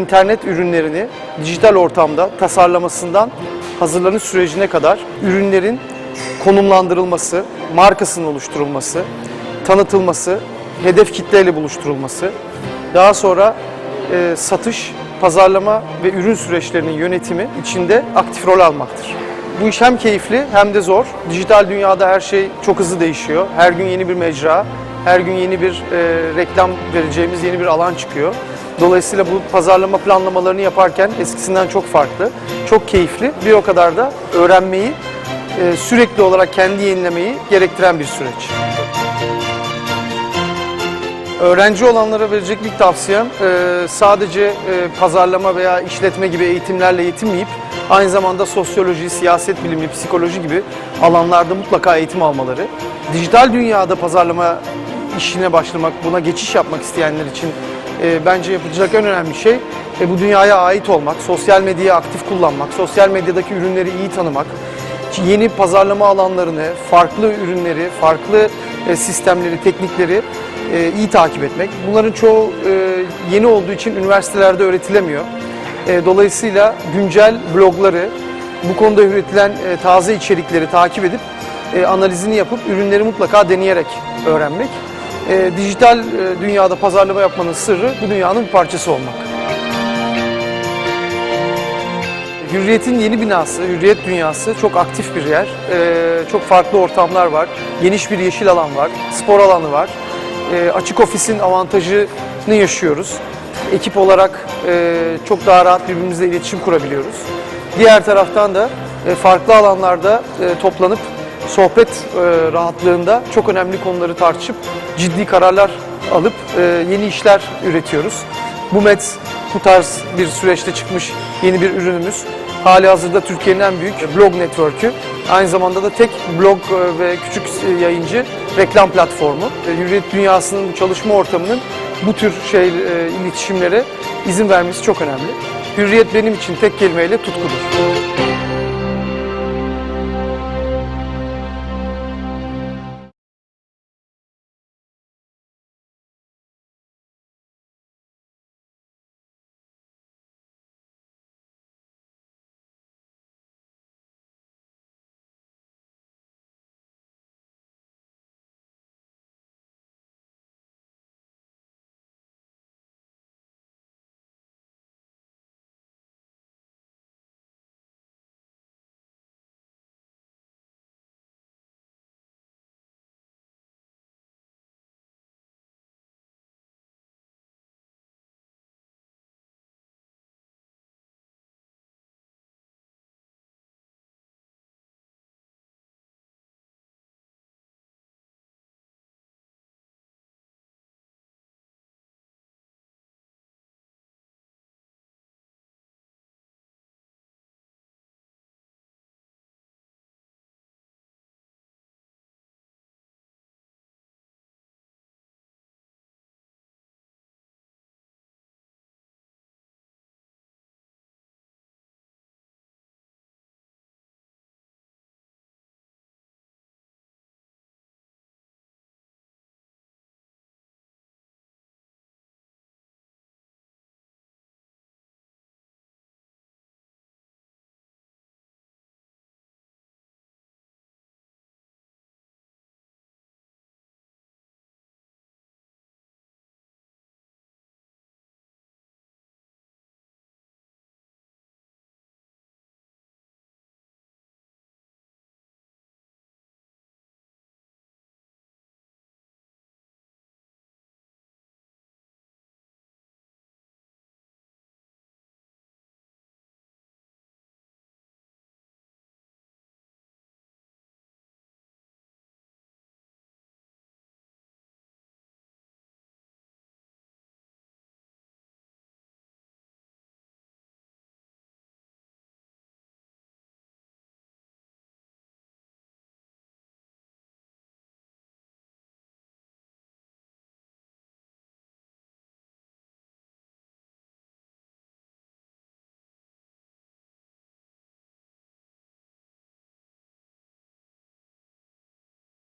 internet ürünlerini dijital ortamda tasarlamasından hazırlanış sürecine kadar ürünlerin konumlandırılması, markasının oluşturulması, tanıtılması, hedef kitleyle buluşturulması, daha sonra e, satış, pazarlama ve ürün süreçlerinin yönetimi içinde aktif rol almaktır. Bu iş hem keyifli hem de zor. Dijital dünyada her şey çok hızlı değişiyor. Her gün yeni bir mecra, her gün yeni bir e, reklam vereceğimiz yeni bir alan çıkıyor. Dolayısıyla bu pazarlama planlamalarını yaparken eskisinden çok farklı, çok keyifli. Bir o kadar da öğrenmeyi, e, sürekli olarak kendi yenilemeyi gerektiren bir süreç. Öğrenci olanlara verecek ilk tavsiyem e, sadece e, pazarlama veya işletme gibi eğitimlerle yetinmeyip aynı zamanda sosyoloji, siyaset bilimi, psikoloji gibi alanlarda mutlaka eğitim almaları. Dijital dünyada pazarlama işine başlamak, buna geçiş yapmak isteyenler için e, bence yapılacak en önemli şey e, bu dünyaya ait olmak, sosyal medyayı aktif kullanmak, sosyal medyadaki ürünleri iyi tanımak, yeni pazarlama alanlarını, farklı ürünleri, farklı e, sistemleri, teknikleri e, iyi takip etmek. Bunların çoğu e, yeni olduğu için üniversitelerde öğretilemiyor. E, Dolayısıyla güncel blogları, bu konuda üretilen e, taze içerikleri takip edip e, analizini yapıp ürünleri mutlaka deneyerek öğrenmek. E, Dijital e, dünyada pazarlama yapmanın sırrı bu dünyanın bir parçası olmak. Hürriyet'in yeni binası, Hürriyet Dünyası çok aktif bir yer. Ee, çok farklı ortamlar var. Geniş bir yeşil alan var. Spor alanı var. Ee, açık ofisin avantajını yaşıyoruz. Ekip olarak e, çok daha rahat birbirimizle iletişim kurabiliyoruz. Diğer taraftan da e, farklı alanlarda e, toplanıp sohbet e, rahatlığında çok önemli konuları tartışıp ciddi kararlar alıp e, yeni işler üretiyoruz. Bu Met bu tarz bir süreçte çıkmış yeni bir ürünümüz. Hali hazırda Türkiye'nin en büyük blog network'ü. Aynı zamanda da tek blog e, ve küçük e, yayıncı reklam platformu. E, Hürriyet dünyasının bu çalışma ortamının bu tür şey e, iletişimlere izin vermesi çok önemli. Hürriyet benim için tek kelimeyle tutkudur.